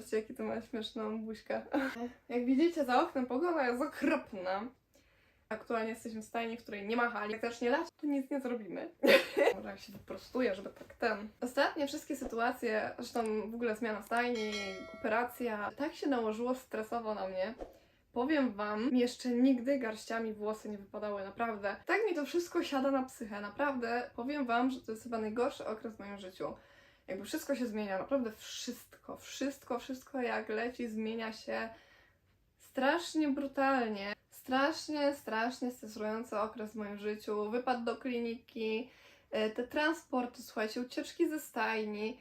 Patrzcie, jaki to ma śmieszną buźkę. Jak widzicie, za oknem pogoda jest okropna. Aktualnie jesteśmy w stajni, w której nie ma hali. Jak zacznie lać, to nic nie zrobimy. Może jak się wyprostuję, żeby tak ten... Ostatnie wszystkie sytuacje, zresztą w ogóle zmiana stajni, operacja, tak się nałożyło stresowo na mnie. Powiem wam, jeszcze nigdy garściami włosy nie wypadały, naprawdę. Tak mi to wszystko siada na psychę, naprawdę. Powiem wam, że to jest chyba najgorszy okres w moim życiu. Jakby wszystko się zmienia, naprawdę wszystko, wszystko, wszystko jak leci, zmienia się strasznie brutalnie. Strasznie, strasznie stresujący okres w moim życiu. Wypad do kliniki, e, te transporty, słuchajcie, ucieczki ze stajni.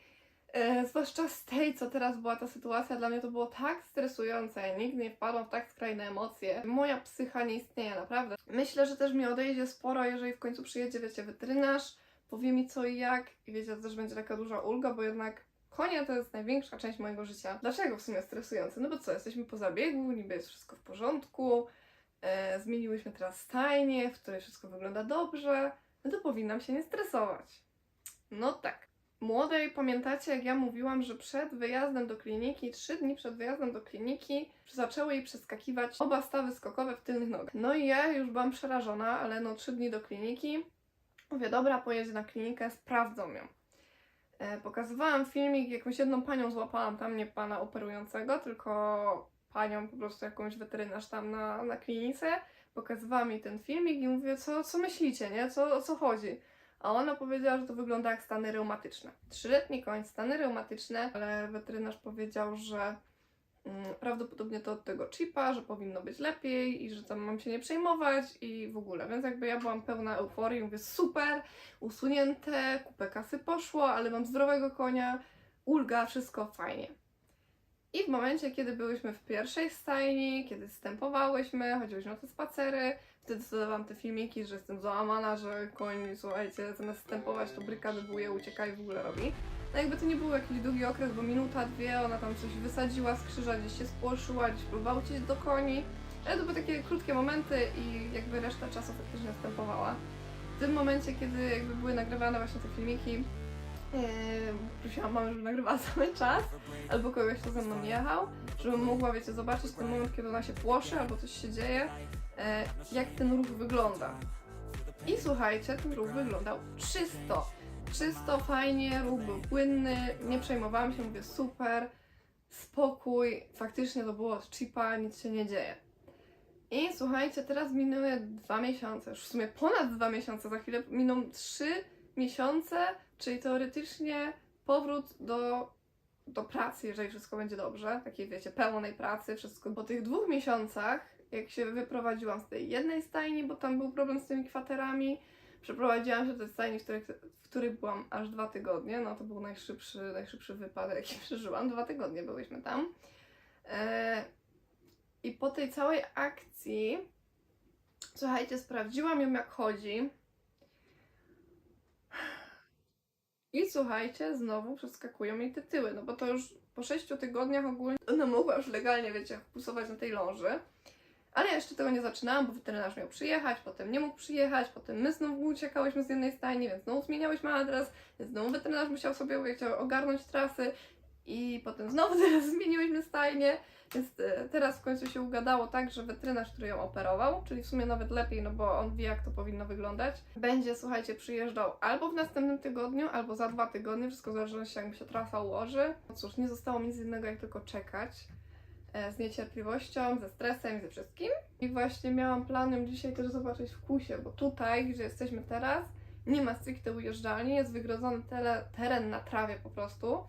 E, zwłaszcza z tej, co teraz była ta sytuacja, dla mnie to było tak stresujące. Ja nigdy nie wpadłam w tak skrajne emocje. Moja psycha nie istnieje, naprawdę. Myślę, że też mi odejdzie sporo, jeżeli w końcu przyjedzie, wiecie, weterynarz, powie mi co i jak i wiecie, to też będzie taka duża ulga, bo jednak konie to jest największa część mojego życia. Dlaczego w sumie stresujące? No bo co, jesteśmy po zabiegu, niby jest wszystko w porządku, e, zmieniłyśmy teraz stajnię, w której wszystko wygląda dobrze, no to powinnam się nie stresować. No tak. Młodej, pamiętacie, jak ja mówiłam, że przed wyjazdem do kliniki, trzy dni przed wyjazdem do kliniki, zaczęły jej przeskakiwać oba stawy skokowe w tylnych nogach. No i ja już byłam przerażona, ale no trzy dni do kliniki. Mówię, dobra, pojedzie na klinikę, sprawdzą ją. E, pokazywałam filmik, jakąś jedną panią złapałam tam, nie pana operującego, tylko panią po prostu jakąś weterynarz tam na, na klinice. Pokazywałam jej ten filmik i mówię, co, co myślicie, nie? Co, o co chodzi? A ona powiedziała, że to wygląda jak stany reumatyczne. Trzyletni koń, stany reumatyczne, ale weterynarz powiedział, że prawdopodobnie to od tego chipa, że powinno być lepiej i że tam mam się nie przejmować i w ogóle. Więc jakby ja byłam pełna euforii, mówię super, usunięte, kupę kasy poszło, ale mam zdrowego konia, ulga, wszystko fajnie. I w momencie, kiedy byłyśmy w pierwszej stajni, kiedy stępowałyśmy, chodziłyśmy na te spacery, wtedy dodawałam te filmiki, że jestem załamana, że koń, słuchajcie, zamiast stępować, to brykady buje, ucieka i w ogóle robi. No jakby to nie był jakiś długi okres, bo minuta, dwie, ona tam coś wysadziła z krzyża, gdzieś się spłoszyła, gdzieś próbowała uciec do koni. Ale to były takie krótkie momenty i jakby reszta czasu faktycznie stępowała. W tym momencie, kiedy jakby były nagrywane właśnie te filmiki, prosiłam mamę, żeby nagrywała cały czas, albo kogoś, kto ze mną jechał, żebym mogła, wiecie, zobaczyć ten moment, kiedy ona się płoszy, albo coś się dzieje, yy, jak ten ruch wygląda. I słuchajcie, ten ruch wyglądał czysto. Czysto, fajnie, ruch był płynny, nie przejmowałam się, mówię super, spokój, faktycznie to było od chipa, nic się nie dzieje. I słuchajcie, teraz minęły dwa miesiące, już w sumie ponad dwa miesiące, za chwilę miną trzy miesiące, czyli teoretycznie powrót do, do pracy, jeżeli wszystko będzie dobrze, takiej wiecie, pełnej pracy, wszystko. Po tych dwóch miesiącach, jak się wyprowadziłam z tej jednej stajni, bo tam był problem z tymi kwaterami, przeprowadziłam się do tej stajni, w której, w której byłam aż dwa tygodnie, no to był najszybszy, najszybszy wypadek, jaki przeżyłam, dwa tygodnie byłyśmy tam. E, I po tej całej akcji, słuchajcie, sprawdziłam ją jak chodzi, I słuchajcie, znowu przeskakują mi te tyły, no bo to już po 6 tygodniach ogólnie ona mogła już legalnie, wiecie, pusować na tej ląży. Ale ja jeszcze tego nie zaczynałam, bo weterynarz miał przyjechać, potem nie mógł przyjechać, potem my znowu uciekałyśmy z jednej stajni, więc znowu zmieniałyśmy adres, więc znowu weterynarz musiał sobie, wiecie, ogarnąć trasy i potem znowu teraz zmieniłyśmy stajnie, więc e, teraz w końcu się ugadało tak, że weterynarz, który ją operował, czyli w sumie nawet lepiej, no bo on wie jak to powinno wyglądać, będzie, słuchajcie, przyjeżdżał albo w następnym tygodniu, albo za dwa tygodnie, wszystko zależy się jak mi się trasa ułoży. No cóż, nie zostało mi nic innego jak tylko czekać e, z niecierpliwością, ze stresem i ze wszystkim. I właśnie miałam plan ją dzisiaj też zobaczyć w kusie, bo tutaj, gdzie jesteśmy teraz, nie ma stricte ujeżdżalni, jest wygrodzony teren na trawie po prostu,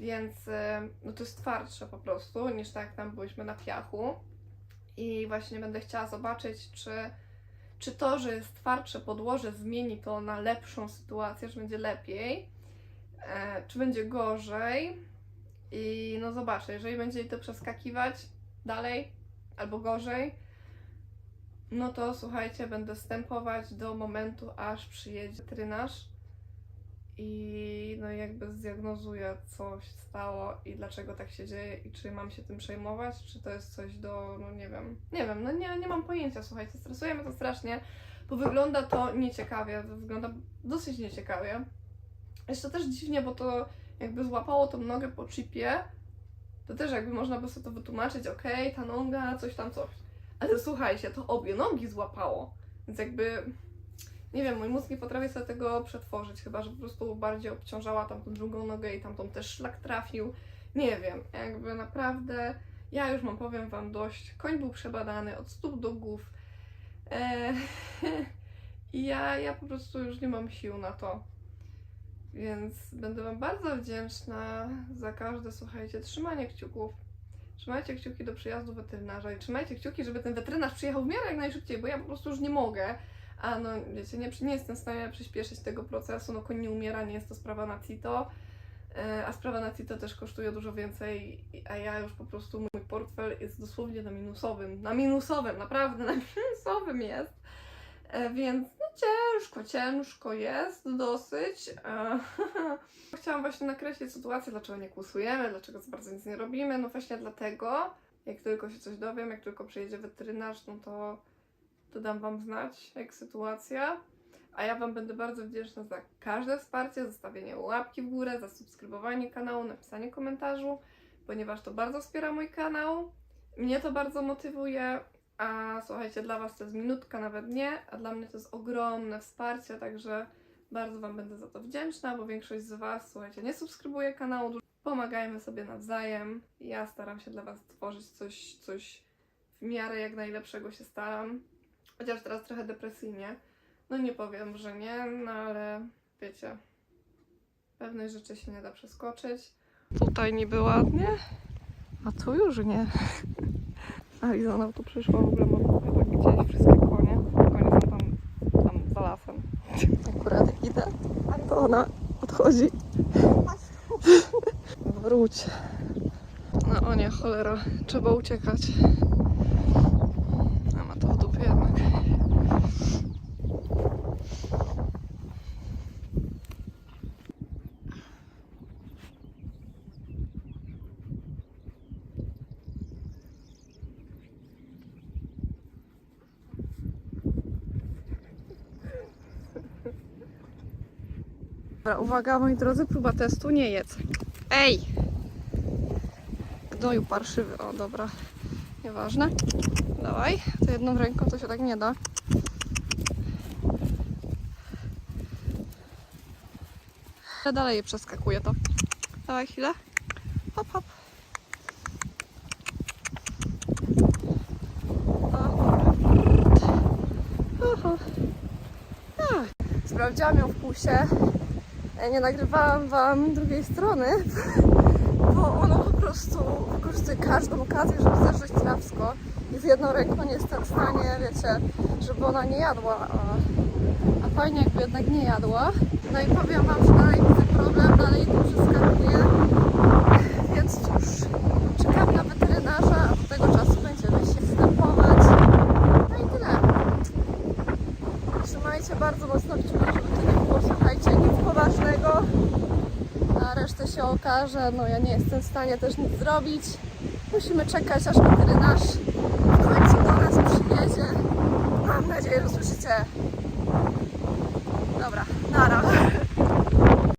więc e, no to jest twardsze po prostu niż tak jak tam byliśmy na piachu. I właśnie będę chciała zobaczyć, czy, czy to, że jest twardsze podłoże, zmieni to na lepszą sytuację, że będzie lepiej, e, czy będzie gorzej. I no zobaczę, jeżeli będzie to przeskakiwać dalej albo gorzej, no to słuchajcie, będę stępować do momentu, aż przyjedzie weterynarz i no jakby zdiagnozuję, co się stało i dlaczego tak się dzieje i czy mam się tym przejmować, czy to jest coś do, no nie wiem, nie wiem, no nie, nie mam pojęcia, słuchajcie, stresuje mnie to strasznie, bo wygląda to nieciekawie, wygląda dosyć nieciekawie. Jeszcze też dziwnie, bo to jakby złapało tą nogę po chipie to też jakby można by sobie to wytłumaczyć, okej, ta noga, coś tam, coś. Ale słuchajcie, to obie nogi złapało. Więc jakby, nie wiem, mój mózg nie potrafi sobie tego przetworzyć, chyba że po prostu bardziej obciążała tamtą drugą nogę i tamtą też szlak trafił. Nie wiem, jakby naprawdę, ja już mam, powiem Wam, dość. Koń był przebadany od stóp do głów. Eee, I ja, ja po prostu już nie mam sił na to. Więc będę Wam bardzo wdzięczna za każde, słuchajcie, trzymanie kciuków. Trzymajcie kciuki do przyjazdu weterynarza i trzymajcie kciuki, żeby ten weterynarz przyjechał w miarę jak najszybciej, bo ja po prostu już nie mogę. A no, wiecie, nie, nie jestem w stanie przyspieszyć tego procesu, no koń nie umiera, nie jest to sprawa na CITO, e, a sprawa na CITO też kosztuje dużo więcej, a ja już po prostu, mój portfel jest dosłownie na minusowym, na minusowym, naprawdę na minusowym jest. E, Więc no ciężko, ciężko jest dosyć. E, Chciałam właśnie nakreślić sytuację, dlaczego nie kłusujemy, dlaczego za bardzo nic nie robimy. No właśnie dlatego, jak tylko się coś dowiem, jak tylko przyjedzie weterynarz, no to, to dam Wam znać, jak sytuacja. A ja Wam będę bardzo wdzięczna za każde wsparcie, zostawienie łapki w górę, za subskrybowanie kanału, napisanie komentarzu, ponieważ to bardzo wspiera mój kanał. Mnie to bardzo motywuje, a słuchajcie, dla Was to jest minutka, nawet nie, a dla mnie to jest ogromne wsparcie, także bardzo Wam będę za to wdzięczna, bo większość z Was, słuchajcie, nie subskrybuje kanału. Pomagajmy sobie nawzajem. Ja staram się dla Was tworzyć coś, coś w miarę jak najlepszego się staram. Chociaż teraz trochę depresyjnie. No nie powiem, że nie, no ale wiecie, pewnej rzeczy się nie da przeskoczyć. Tutaj niby ładnie, a tu już nie. Arizona tu przyszła, w ogóle mam chyba gdzieś wszystkie konie. Konie są tam, tam za lasem. Akurat idę, to ona odchodzi. Wróć. No o nie, cholera, trzeba uciekać. A ma to w dupie jednak. Dobra, uwaga moi drodzy, próba testu, nie jedz. Ej! Gnoju parszywy, o dobra, nieważne. Dawaj, to jedną ręką to się tak nie da. Ale dalej je przeskakuje to. Dawaj chwilę. Hop, hop. Tak. Sprawdziłam ją w pulsie. E, Nie nagrywałam Wam drugiej strony, bo ona po prostu wykorzystuje każdą okazję, żeby zeżreć trawsko. I z jedną ręką nie jestem w stanie, wiecie, żeby ona nie jadła. A, a fajnie jakby jednak nie jadła. No i powiem Wam, że dalej widzę problem, dalej tu przeskakuje. Więc cóż, czekam na weterynarza, a do tego czasu będziemy się wstępować. No i tyle. Trzymajcie bardzo mocno kciuki, żeby to nie było, słuchajcie, nic poważnego. A resztę się okaże, no ja nie jestem w stanie też nic zrobić. Musimy czekać, aż weterynarz w końcu do nas przyjedzie. Mam nadzieję, że słyszycie. Dobra, nara.